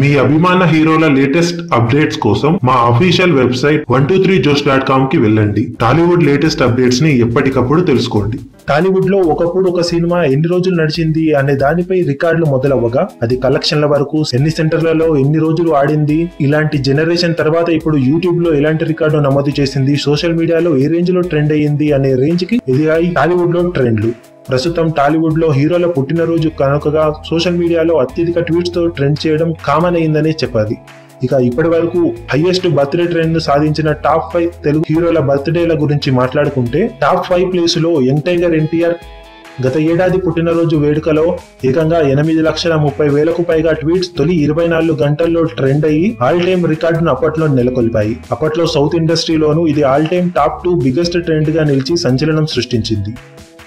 మీ అభిమాన హీరోల latest updates కోసం మా official website one two three josh dot కామ్కి వెళ్ళండి. టాలీవుడ్ లేటెస్ట్ అప్డేట్స్ని ఎప్పటికప్పుడు తెలుసుకోండి. టాలీవుడ్లో ఒకప్పుడు ఒక సినిమా ఎన్ని రోజులు నడిచింది అనే దానిపై రికార్డులు మొదలవ్వగా అది కలెక్షన్ల వరకు ఎన్ని సెంటర్లలో ఎన్ని రోజులు ఆడింది ఇలాంటి జనరేషన్ తర్వాత ఇప్పుడు యూట్యూబ్లో ఎలాంటి రికార్డు నమోదు చేసింది సోషల్ మీడియాలో ఏ రేంజ్లో ట్రెండ్ అయ్యింది అనే రేంజ్కి ఎదిగాయి టాలీవుడ్లో ట్రెండ్లు. ప్రస్తుతం టాలీవుడ్లో హీరోల పుట్టినరోజు కనుకగా సోషల్ మీడియాలో అత్యధిక ట్వీట్స్తో ట్రెండ్ చేయడం కామన్ అయిందనే చెప్పాలి. ఇక ఇప్పటి వరకు హైయెస్ట్ బర్త్డే ట్రెండ్ సాధించిన టాప్ ఫైవ్ తెలుగు హీరోల బర్త్డేల గురించి మాట్లాడుకుంటే టాప్ ఫైవ్ ప్లేస్లో యంగ్ టైగర్ ఎన్టీఆర్ గత ఏడాది పుట్టినరోజు వేడుకలో ఏకంగా ఎనిమిది లక్షల ముప్పై వేలకు పైగా ట్వీట్స్ తొలి ఇరవై నాలుగు గంటల్లో ట్రెండ్ అయ్యి ఆల్ టైమ్ రికార్డును అప్పట్లో నెలకొల్పాయి. అప్పట్లో సౌత్ ఇండస్ట్రీలోనూ ఇది all time top two biggest ట్రెండ్గా నిలిచి సంచలనం సృష్టించింది.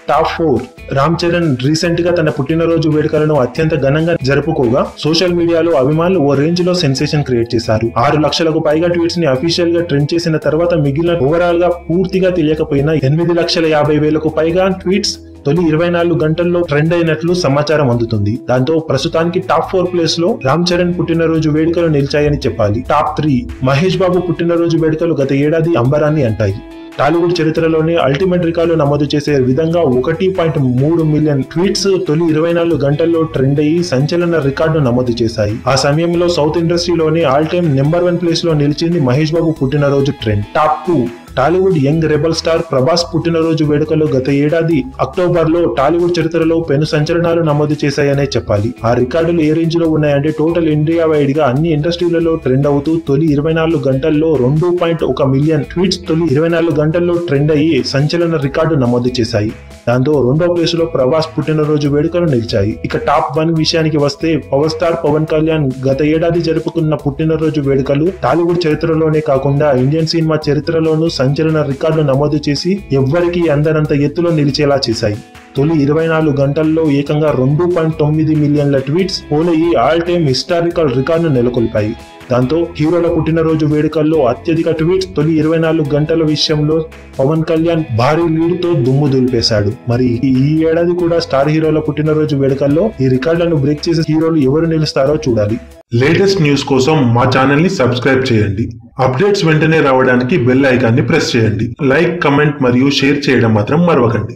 Top four. రామ్ చరణ్ రీసెంట్గా తన పుట్టినరోజు వేడుకలను అత్యంత ఘనంగా జరుపుకోగా సోషల్ మీడియాలో అభిమానులు ఓ రేంజ్లో సెన్సేషన్ క్రియేట్ చేశారు. ఆరు లక్షలకు పైగా ట్వీట్స్ని అఫీషియల్గా ట్రెండ్ చేసిన తర్వాత మిగిలిన ఓవరాల్గా పూర్తిగా తెలియకపోయినా ఎనిమిది లక్షల యాభై వేలకు పైగా ట్వీట్స్ తొలి ఇరవై నాలుగు గంటల్లో ట్రెండ్ అయినట్లు సమాచారం అందుతుంది. దాంతో ప్రస్తుతానికి టాప్ ఫోర్ ప్లేస్లో రామ్ చరణ్ పుట్టినరోజు వేడుకలు నిలిచాయని చెప్పాలి. టాప్ త్రీ మహేష్ బాబు పుట్టినరోజు వేడుకలు గత ఏడాది అంబరాన్ని అంటాయి. టాలీవుడ్ చరిత్రలోనే అల్టిమేట్ రికార్డు నమోదు చేసే విధంగా ఒకటి పాయింట్ మూడు మిలియన్ ట్వీట్స్ తొలి ఇరవై నాలుగు గంటల్లో ట్రెండ్ అయ్యి సంచలన రికార్డు నమోదు చేశాయి. ఆ సమయంలో సౌత్ ఇండస్ట్రీలోని ఆల్ టైమ్ నెంబర్ వన్ ప్లేస్లో నిలిచింది మహేష్ బాబు పుట్టినరోజు trend top two Tollywood young rebel star Prabhas పుట్టినరోజు వేడుకలు గత ఏడాది అక్టోబర్లో టాలీవుడ్ చరిత్రలో పెను సంచలనాలు నమోదు చేశాయనే చెప్పాలి. ఆ రికార్డులు ఏ రేంజ్లో ఉన్నాయంటే టోటల్ ఇండియా వైడ్గా అన్ని ఇండస్ట్రీలలో ట్రెండ్ అవుతూ తొలి ఇరవై నాలుగు గంటల్లో రెండు పాయింట్ ఒక మిలియన్ ట్వీట్స్ తొలి ఇరవై నాలుగు గంటల్లో ట్రెండ్ అయ్యి సంచలన రికార్డు నమోదు చేశాయి. దాంతో రెండో ప్లేస్లో ప్రభాస్ పుట్టినరోజు వేడుకలు నిలిచాయి. ఇక టాప్ వన్ విషయానికి వస్తే పవర్ స్టార్ పవన్ కళ్యాణ్ గత ఏడాది జరుపుకున్న పుట్టినరోజు వేడుకలు టాలీవుడ్ చరిత్రలోనే కాకుండా ఇండియన్ సినిమా చరిత్రలోనూ సంచలన రికార్డులు నమోదు చేసి ఎవ్వరికీ అందనంత ఎత్తులో నిలిచేలా చేశాయి. తొలి ఇరవై నాలుగు గంటల్లో ఏకంగా రెండు పాయింట్ తొమ్మిది మిలియన్ల ట్వీట్స్ పోలయి ఆల్ టైమ్ హిస్టారికల్ రికార్డును నెలకొల్పాయి. దాంతో హీరోల పుట్టినరోజు వేడుకల్లో అత్యధిక ట్వీట్స్ తొలి ఇరవై నాలుగు గంటల విషయంలో పవన్ కళ్యాణ్ భారీ లీడ్తో దుమ్ము దులిపేశాడు. మరి ఈ ఏడాది కూడా స్టార్ హీరోల పుట్టినరోజు వేడుకల్లో ఈ రికార్డులను బ్రేక్ చేసే హీరోలు ఎవరు నిలుస్తారో చూడాలి. లేటెస్ట్ న్యూస్ కోసం మా ఛానల్ని సబ్స్క్రైబ్ చేయండి. అప్డేట్స్ వెంటనే రావడానికి బెల్ ఐకాన్ని ప్రెస్ చేయండి. లైక్ కమెంట్ మరియు షేర్ చేయడం మాత్రం మరవకండి.